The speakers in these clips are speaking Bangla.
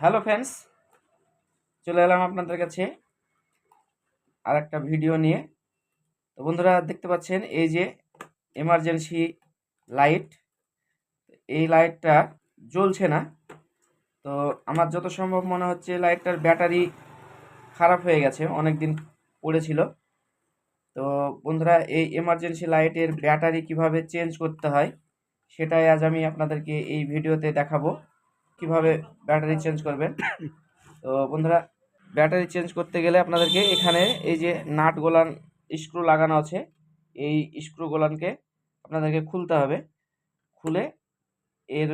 হ্যালো ফ্রেন্ডস, চলে এলাম আপনাদের কাছে আর একটা ভিডিও নিয়ে। তো বন্ধুরা, দেখতে পাচ্ছেন এই যে এমার্জেন্সি লাইট এই লাইটটা জ্বলছে না। তো আমার যত সম্ভব মনে হচ্ছে লাইটটার ব্যাটারি খারাপ হয়ে গেছে অনেক দিন পড়েছিল। তো বন্ধুরা, এই এমার্জেন্সি লাইটের ব্যাটারি কীভাবে চেঞ্জ করতে হয়, সেটাই আজ আমি আপনাদেরকে এই ভিডিওতে দেখাবো। কীভাবে ব্যাটারি চেঞ্জ করবেন? তো বন্ধুরা, ব্যাটারি চেঞ্জ করতে গেলে আপনাদেরকে এখানে এই যে নাট গোলান স্ক্রু লাগানো আছে, এই স্ক্রু গোলানকে আপনাদেরকে খুলতে হবে। খুলে এর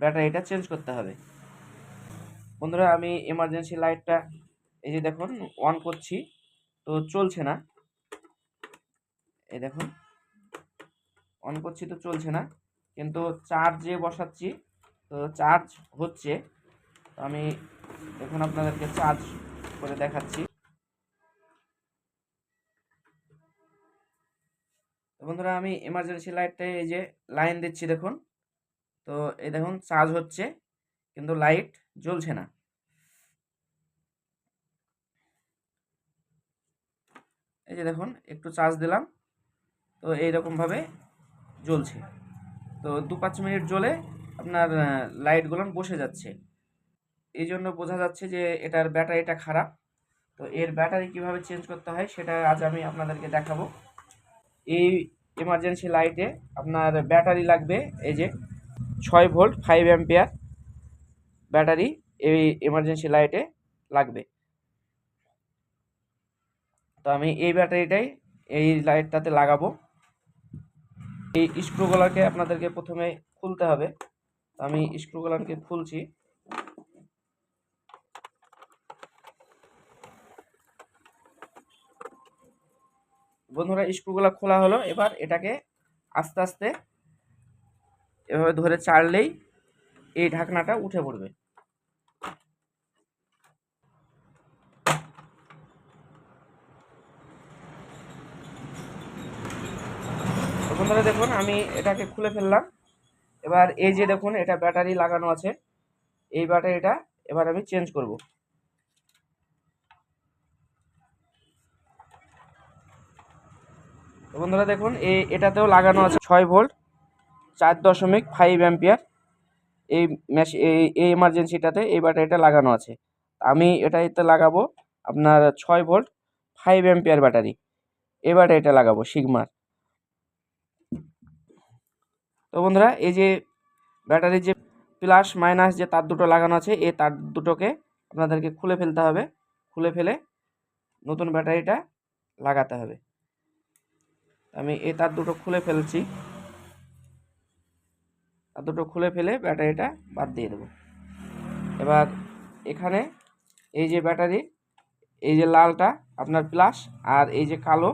ব্যাটারিটা চেঞ্জ করতে হবে। বন্ধুরা, আমি এমার্জেন্সি লাইটটা এই যে দেখুন অন করছি। তো চলছে না। এই দেখুন অন করছি তো চলছে না। কিন্তু চার্জে বসাচ্ছি তো চার্জ হচ্ছে। তো আমি এখন আপনাদেরকে চার্জ করে দেখাচ্ছি। বন্ধুরা, আমি এমার্জেন্সি লাইটটা এই যে লাইন দিচ্ছি দেখুন। তো এই দেখুন চার্জ হচ্ছে, কিন্তু লাইট জ্বলছে না। এই যে দেখুন, একটু চার্জ দিলাম। তো এইরকমভাবে জ্বলছে। তো দু পাঁচ মিনিট জ্বলে আপনার লাইটগুলো বসে যাচ্ছে। এই জন্য বোঝা যাচ্ছে যে এটার ব্যাটারিটা খারাপ। তো এর ব্যাটারি কীভাবে চেঞ্জ করতে হয় সেটা আজ আমি আপনাদেরকে দেখাবো। এই এমার্জেন্সি লাইটে আপনার ব্যাটারি লাগবে এই যে ছয় ভোল্ট ফাইভ অ্যাম্পিয়ার ব্যাটারি এই এমার্জেন্সি লাইটে লাগবে। তো আমি এই ব্যাটারিটাই এই লাইটটাতে লাগাবো। এই স্ক্রুগুলোকে আপনাদেরকে প্রথমে খুলতে হবে। আমি স্ক্রুগুলোকে খুলছি। বন্ধুরা স্ক্রুগুলো খোলা হলো। এবার এটাকে আস্তে আস্তে এভাবে ধরে চাড়লেই এই ঢাকনাটা উঠে পড়বে। বন্ধুরা, দেখুন, আমি এটাকে খুলে ফেললাম। এবার এই যে দেখুন, এটা ব্যাটারি লাগানো আছে। এই ব্যাটারিটা এবার আমি চেঞ্জ করব। বন্ধুরা দেখুন, এই এটাতেও লাগানো আছে ছয় ভোল্ট, চার দশমিক ফাইভ অ্যাম্পিয়ার এই এই এমার্জেন্সিটাতে এই ব্যাটারিটা লাগানো আছে। আমি এটাতে লাগাবো আপনার ছয় ভোল্ট ফাইভ অ্যাম্পিয়ার ব্যাটারি। এই ব্যাটারিটা লাগাবো সিগমার তো বন্ধুরা, এই যে ব্যাটারির যে প্লাস মাইনাস যে তার দুটো লাগানো আছে, এই তার দুটোকে আপনাদেরকে খুলে ফেলতে হবে। খুলে ফেলে নতুন ব্যাটারিটা লাগাতে হবে। আমি এই তার দুটো খুলে ফেলছি। তার দুটো খুলে ফেলে ব্যাটারিটা বাদ দিয়ে দেবো। এবার এখানে এই যে ব্যাটারি, এই যে লালটা আপনার প্লাস, আর এই যে কালো,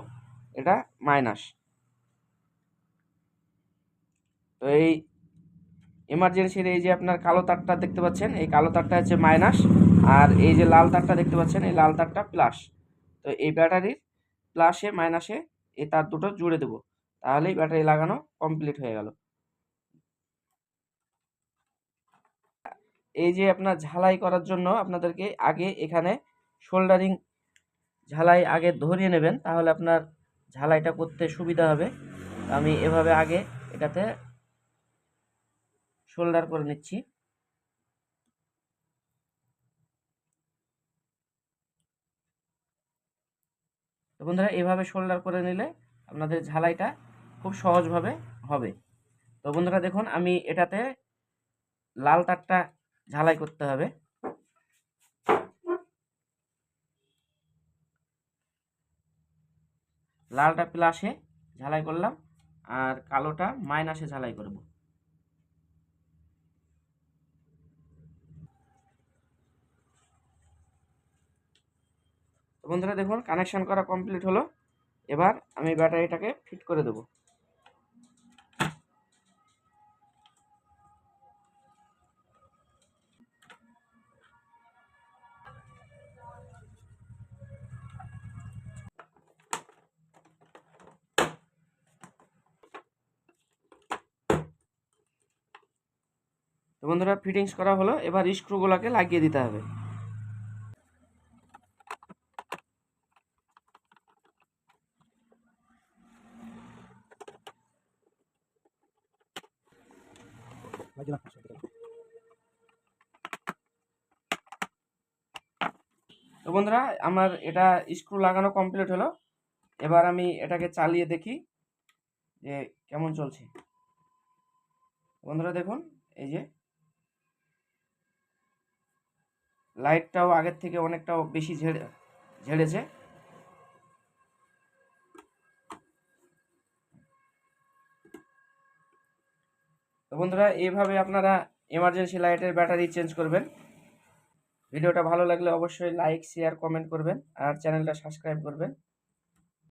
এটা মাইনাস। তো এই এমার্জেন্সির এই যে আপনার কালো তারটা দেখতে পাচ্ছেন, এই কালো তারটা হচ্ছে মাইনাস আর এই যে লাল তারটা দেখতে পাচ্ছেন, এই লাল তারটা প্লাস তো এই ব্যাটারির প্লাসে মাইনাসে এই তার দুটো জুড়ে দেবো। তাহলেই ব্যাটারি লাগানো কমপ্লিট হয়ে গেল। এই যে আপনার ঝালাই করার জন্য আপনাদেরকে আগে এখানে শোল্ডারিং ঝালাই আগে ধরিয়ে নেবেন, তাহলে আপনার ঝালাইটা করতে সুবিধা হবে। আমি এভাবে আগে এটাতে শোল্ডার করে নিচ্ছি। তো বন্ধুরা, এভাবে শোল্ডার করে নিলে আপনাদের ঝালাইটা খুব সহজভাবে হবে। তো বন্ধুরা, দেখুন, আমি এটাতে লাল তারটা ঝালাই করতে হবে। লালটা প্লাসে ঝালাই করলাম, আর কালোটা মাইনাসে ঝালাই করব। বন্ধুরা দেখুন কানেকশান করা কমপ্লিট হলো। এবার আমি ব্যাটারিটাকে ফিট করে দেবো। তো বন্ধুরা ফিটিংস করা হলো। এবার স্ক্রুগুলোকে লাগিয়ে দিতে হবে। তো বন্ধুরা, আমার এটা স্ক্রু লাগানো কমপ্লিট হলো। এবার আমি এটাকে চালিয়ে দেখি যে কেমন চলছে। বন্ধুরা দেখুন, এই যে। লাইটটাও আগের থেকে অনেকটাও বেশি ঝেড়ে ঝেড়েছে। তো বন্ধুরা, এইভাবে আপনারা এমার্জেন্সি লাইটের ব্যাটারি চেঞ্জ করবেন। ভিডিওটা ভালো লাগলে অবশ্যই লাইক শেয়ার কমেন্ট করবেন আর চ্যানেলটা সাবস্ক্রাইব করবেন।